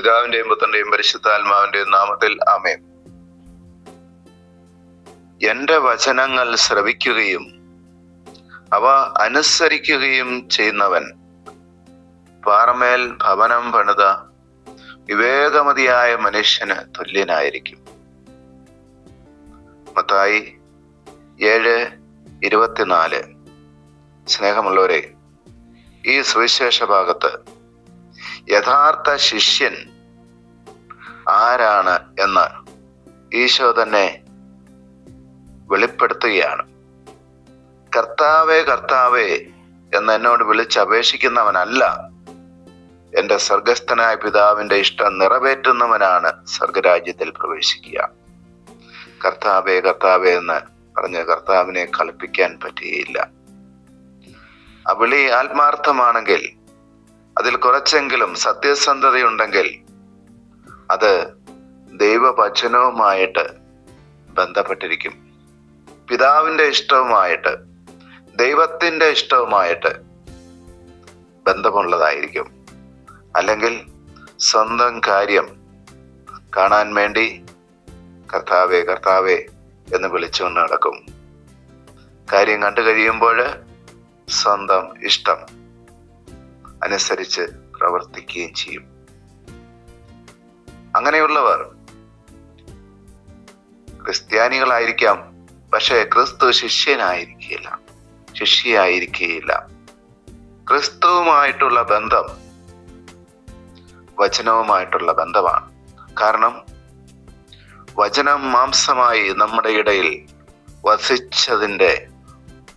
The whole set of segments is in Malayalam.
പിതാവിന്റെയും പുത്രന്റെയും പരിശുദ്ധാത്മാവിന്റെയും നാമത്തിൽ ആമേൻ. എന്റെ വചനങ്ങൾ ശ്രവിക്കുകയും അവ അനുസരിക്കുകയും ചെയ്യുന്നവൻ പാറമേൽ ഭവനം പണിത വിവേകമതിയായ മനുഷ്യന് തുല്യനായിരിക്കും. മത്തായി ഏഴ് ഇരുപത്തിനാല്. സ്നേഹമുള്ളവരെ ഈ സുവിശേഷ ഭാഗത്ത് യഥാർത്ഥ ശിഷ്യൻ ആരാണ് എന്ന് ഈശോ തന്നെ വെളിപ്പെടുത്തുകയാണ്. കർത്താവേ കർത്താവേ എന്ന് എന്നോട് വിളിച്ചപേക്ഷിക്കുന്നവനല്ല. എന്റെ സ്വർഗസ്ഥനായ പിതാവിന്റെ ഇഷ്ടം നിറവേറ്റുന്നവനാണ് സ്വർഗരാജ്യത്തിൽ പ്രവേശിക്കുക. കർത്താവേ കർത്താവേ എന്ന് പറഞ്ഞ് കർത്താവിനെ കളിപ്പിക്കാൻ പറ്റുകയില്ല അവിളി ആത്മാർത്ഥമാണെങ്കിൽ അതിൽ കുറച്ചെങ്കിലും സത്യസന്ധതയുണ്ടെങ്കിൽ അത് ദൈവവചനവുമായിട്ട് ബന്ധപ്പെട്ടിരിക്കും. പിതാവിന്റെ ഇഷ്ടവുമായിട്ട് ദൈവത്തിന്റെ ഇഷ്ടവുമായിട്ട് ബന്ധമുള്ളതായിരിക്കും. അല്ലെങ്കിൽ സ്വന്തം കാര്യം കാണാൻ വേണ്ടി കർത്താവേ കർത്താവേ എന്ന് വിളിച്ചുകൊണ്ട് നടക്കും. കാര്യം കണ്ടു കഴിയുമ്പോൾ സ്വന്തം ഇഷ്ടം. അനുസരിച്ച് പ്രവർത്തിക്കുകയും ചെയ്യും. അങ്ങനെയുള്ളവർ ക്രിസ്ത്യാനികളായിരിക്കാം പക്ഷേ ക്രിസ്തു ശിഷ്യനായിരിക്കില്ല ശിഷ്യയായിരിക്കുകയില്ല. ക്രിസ്തുവുമായിട്ടുള്ള ബന്ധം വചനവുമായിട്ടുള്ള ബന്ധമാണ്. കാരണം വചനം മാംസമായി നമ്മുടെ ഇടയിൽ വസിച്ചതിന്റെ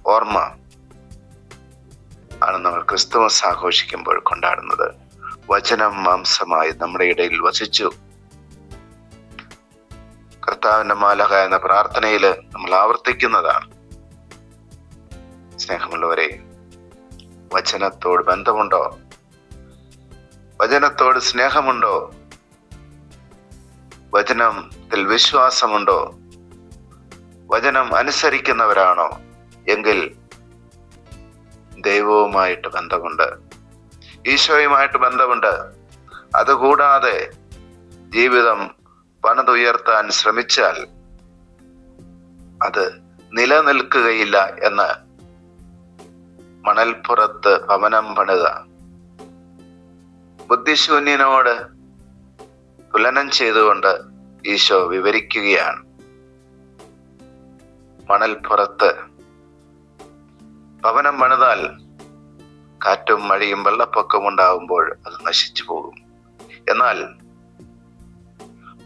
ഓർമ്മ ആണ് നമ്മൾ ക്രിസ്തുമസ് ആഘോഷിക്കുമ്പോൾ കൊണ്ടാടുന്നത്. വചനം മാംസമായി നമ്മുടെ ഇടയിൽ വസിച്ചു. കർത്താവിന്റെ മാലക എന്ന പ്രാർത്ഥനയിൽ നമ്മൾ ആവർത്തിക്കുന്നതാണ്. സ്നേഹമുള്ളവരെ വചനത്തോട് ബന്ധമുണ്ടോ? വചനത്തോട് സ്നേഹമുണ്ടോ? വചനത്തിൽ വിശ്വാസമുണ്ടോ? വചനം അനുസരിക്കുന്നവരാണോ? എങ്കിൽ ദൈവവുമായിട്ട് ബന്ധമുണ്ട്. ഈശോയുമായിട്ട് ബന്ധമുണ്ട്. അതുകൂടാതെ ജീവിതം പണിതുയർത്താൻ ശ്രമിച്ചാൽ അത് നിലനിൽക്കുകയില്ല എന്ന് മണൽപ്പുറത്ത് ഭവനം പണിത ബുദ്ധിശൂന്യനോട് തുലനം ചെയ്തുകൊണ്ട് ഈശോ വിവരിക്കുകയാണ്. മണൽപ്പുറത്ത് ഭവനം പണിതാൽ കാറ്റും മഴയും വെള്ളപ്പൊക്കവും ഉണ്ടാകുമ്പോൾ അത് നശിച്ചു പോകും. എന്നാൽ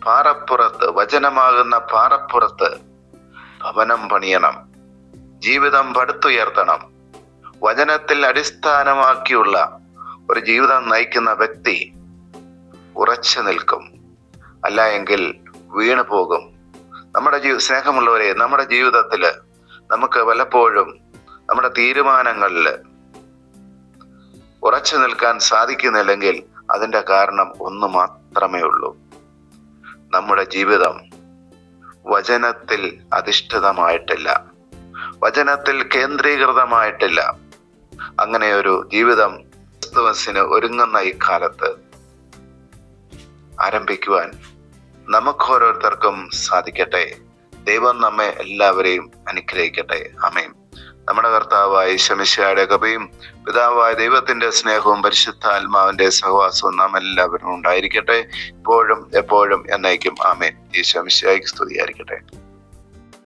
പാറപ്പുറത്ത് വചനമാകുന്ന പാറപ്പുറത്ത് ഭവനം പണിയണം. ജീവിതം പടുത്തുയർത്തണം. വചനത്തിൽ അടിസ്ഥാനമാക്കിയുള്ള ഒരു ജീവിതം നയിക്കുന്ന വ്യക്തി ഉറച്ചു നിൽക്കും. അല്ല എങ്കിൽ വീണു പോകും നമ്മുടെ ജീവി സ്നേഹമുള്ളവരെ നമ്മുടെ ജീവിതത്തിൽ നമുക്ക് പലപ്പോഴും നമ്മുടെ തീരുമാനങ്ങളിൽ ഉറച്ചു നിൽക്കാൻ സാധിക്കുന്നില്ലെങ്കിൽ അതിന്റെ കാരണം ഒന്ന് മാത്രമേ ഉള്ളൂ. നമ്മുടെ ജീവിതം വചനത്തിൽ അധിഷ്ഠിതമായിട്ടില്ല. വചനത്തിൽ കേന്ദ്രീകൃതമായിട്ടില്ല. അങ്ങനെ ഒരു ജീവിതം ക്രിസ്തുവസിന് ഒരുങ്ങുന്ന ഈ കാലത്ത് ആരംഭിക്കുവാൻ നമുക്ക് ഓരോരുത്തർക്കും സാധിക്കട്ടെ. ദൈവം നമ്മെ എല്ലാവരെയും അനുഗ്രഹിക്കട്ടെ. അമേൻ നമ്മുടെ കർത്താവായ ശമിശയുടെ കൃപയും പിതാവായ ദൈവത്തിന്റെ സ്നേഹവും പരിശുദ്ധാത്മാവിന്റെ സഹവാസവും നാം എല്ലാവരും ഉണ്ടായിരിക്കട്ടെ. ഇപ്പോഴും എപ്പോഴും എന്നേക്കും ആമേൻ. ഈ ശമിശയ്ക്ക് സ്തുതിയായിരിക്കട്ടെ.